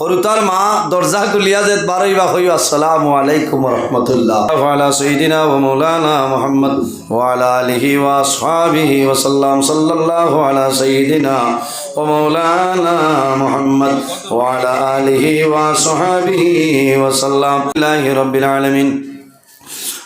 হরু তার মা দরজা খুলিয়া যে বারই বা হই আসসালামু আলাইকুম রহমতুল্লাহ ওয়ালা সঈদিনা ও মৌলানা মোহাম্মদ ওয়ালা আলিহি ওয়া আসহাবিহি সাল্লাম সাল্লাল্লাহু আলা সঈদিনা ও মৌলানা মোহাম্মদ ওয়ালা আলিহি ওয়া আসহাবিহি সাল্লাম। ইলাহি রাব্বিল আলামিন।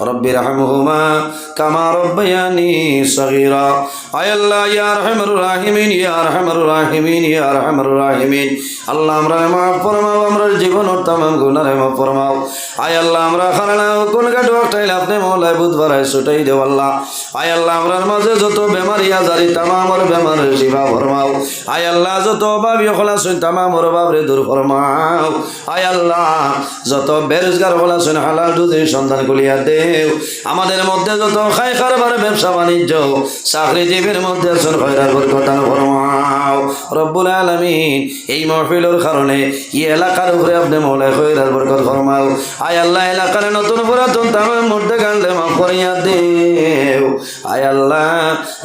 رب ارحمهما كما ربياني صغيرا আয় আল্লাহ ইয়া রহমার রাহিমিন ইয়া রহমার রাহিমিন ইয়া রহমার রাহিমিন আল্লাহ আমরা মাফ ফরমাও আমরা জীবন তামাম গুনাহ মাফ ফরমাও আয় আল্লাহ আমরা খানা কোন কাটো একটাই আপনি মৌলায় বুধবার ছুটাই দেও আল্লাহ আয় আল্লাহ আমরার মাঝে যত বেমারি আজারি তামামর বেমারের শিবা ফরমাও আয় আল্লাহ যত অভাবী হলাছুন তামামর অভাবরে দূর ফরমাও আয় আল্লাহ যত বেরোজগার হলাছুন হালাল রুজির সন্ধান করিয়া দেও আমাদের মধ্যে যত খাই কারবার ব্যবসা বাণিজ্য চাকরিজীবীর মধ্যে খয়রার বরকতান ফরমাও রব্বুল আলামিন এই মহফিলের কারণে এই এলাকার উপরে আপনি মৌলায় খয়রার বরকত ফরমাও আয় আল্লাহ, এলাকার নতুন পুরাতন তামের মধ্যে কান্দে মাফ করিয়া দেও। আয় আল্লাহ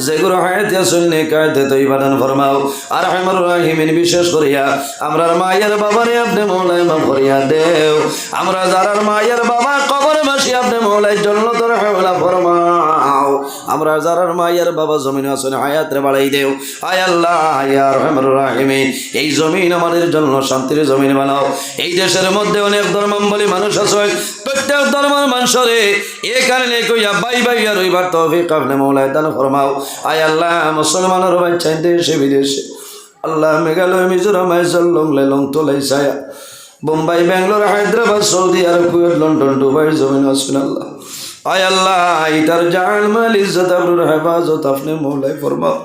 যেগুলো হায়াতিয়া শুনলে কায়দে তো ইবাদান ফরমাও। আর আমার রাহিমিন, বিশেষ করিয়া আমরার মায়ের বাবারে আপনি করিয়া দেও। আমরা যারার মায়ের বাবা কবর মাসি আপনি মৌলাই জন্য তোর আমরা যারার মায়ের বাবা জমিন আসনে হায়াতরে বাড়াই দেও। আয় আল্লাহ রহমান রাহিমিন এই জমিন আমাদের জন্য, শান্তির জমিন বানাও। এই দেশের মধ্যে অনেক ধর্মাম্বলী মানুষ আছে প্রত্যেক ধর্মের মানুষরে এ কারণে কইয়া বাই বাই আর রইবার তৌফিক আপনি মৌলায় দান ফরমাও। আয় আল্লাহ, মুসলমানের বাচ্চা দেশে বিদেশে। আল্লাহ মেঘালয়, মিজোরাম আইসল লং লেলং তোলাই ছায়া। Bombay, Bangalore, Hyderabad, Saudi Arab, Kuwait, London, Dubai, জমিন আসুন আল্লাহ। আয় আল্লাহ, এটার জান মাল ইজ্জত আপনার হেফাজত আপনি মৌলাই ফরমাও।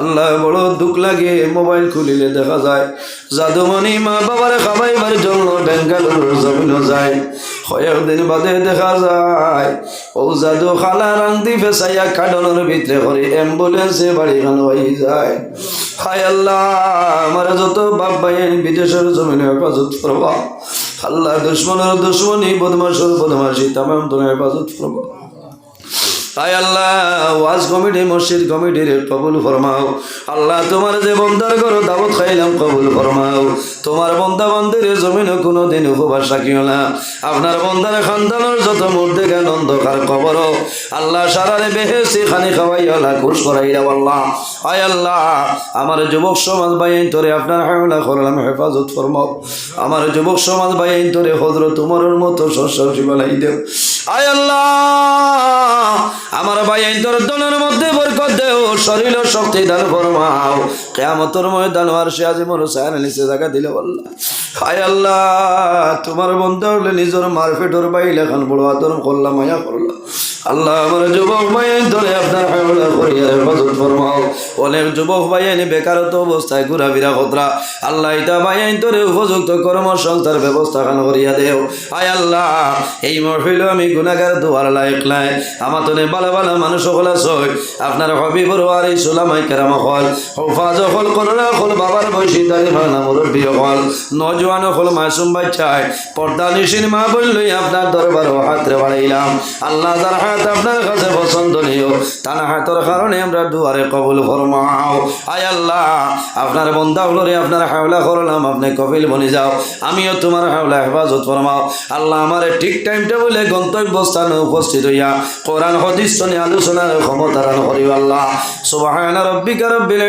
আল্লাহ বড় দুঃখ লাগে, মোবাইল খুলিলে দেখা যায়। জাদুমণি মা বাবার খাবাইবার জন্য বেঙ্গালুরুর জমিন যায়। কয়েকদিন বাদে দেখা যায়। ও জাদু খালা রান্দি ফেসাইয়া কাডনের ভিতরে করে অ্যাম্বুলেন্সে বাড়ি খান হয়ে যায়। হায় আল্লাহ, আমার যত বাপ ভাই বিদেশের জমিনে হেফাজত করবা। আল্লাহ দুশ্মনের দুশ্মনী বদমাসের বদমাসী তামাম তোমার হেফাজত করবা। তাই আল্লাহ, ওয়াজ কমিটি, মসজিদ কমিটির কবুল ফরমাও। আল্লাহ, তোমার যে বন্দার করো দাবত খাইলাম, কবুল ফরমাও। তোমার বন্দা বন্দির জমিনে কোনো দিন উপবাস রাখিও না। আপনার বন্দার খানদানোর যত মধ্যে জ্ঞান অন্ধকার কবর। আল্লাহ, সারারে বেহেসি খানি খাওয়াই আল্লাহ খুশ করাই দাও আল্লাহ। আয় আল্লাহ, আমার যুবক সমাজ বাইন তোরে আপনার হামলা করলাম, হেফাজত ফরমাও। আমার যুবক সমাজ বাইন তোরে হজরত তোমার মতো শস্য শিবালাই দেও। আয় আল্লাহ, আমার ভাই দর্দনের মধ্যে বরকত দেও, শরীর শক্তি দান ফরমাও। কেয়ামতর ময়দান আর সে আজি মোর সায়ান নিচে জায়গা দিলে বললা, আয় আল্লাহ, তোমার বন্ধু হলে নিজের মারফেটর বাইলে খান বড় আদর করলাম, মায়া করলাম। আল্লাহ আমার যুবক ভাই ধরে আপনার হাওলা করিয়া হেফাজত ফরমাও। অনেক যুবক ভাই বেকারত অবস্থায় ঘোরাফেরা খতরা আল্লাহ এটা ভাই তোরে উপযুক্ত কর্মসংস্থার ব্যবস্থা খান করিয়া দেও। আয় আল্লাহ, এই মহফিল আমি গুণাগার দুয়ার লাইক লাই। আমার তো ভালো ভালো মানুষ সকল আছে আপনার হবিবর আর এই সুলামাই কেরাম হল। হফাজ হল করোনা হল, বাবার বয়সী দাঁড়ি ভাঙা মুরব্বী হল। নজওয়ান হল, মাসুম বাচ্চায়। পর্দা নিশিন মা বললই আপনার দরবার হাতে বাড়াইলাম। আল্লাহ যার হাত আপনার কাছে পছন্দনীয় তার হাতের কারণে আমরা দুয়ারে কবুল ফরমাও। আয় আল্লাহ, আপনার বন্ধা হলরে আপনার হাওলা করলাম, আপনি কপিল বনে যাও। আমিও তোমার হাওলা হেফাজত ফরমাও। আল্লাহ আমার ঠিক টাইম টেবিলে গন্তব্য স্থানে উপস্থিত হইয়া কোরআন, হদিস আলোচনার ক্ষমতারান করিব আল্লাহ। সুবাহ রব্বিকা রব্বিল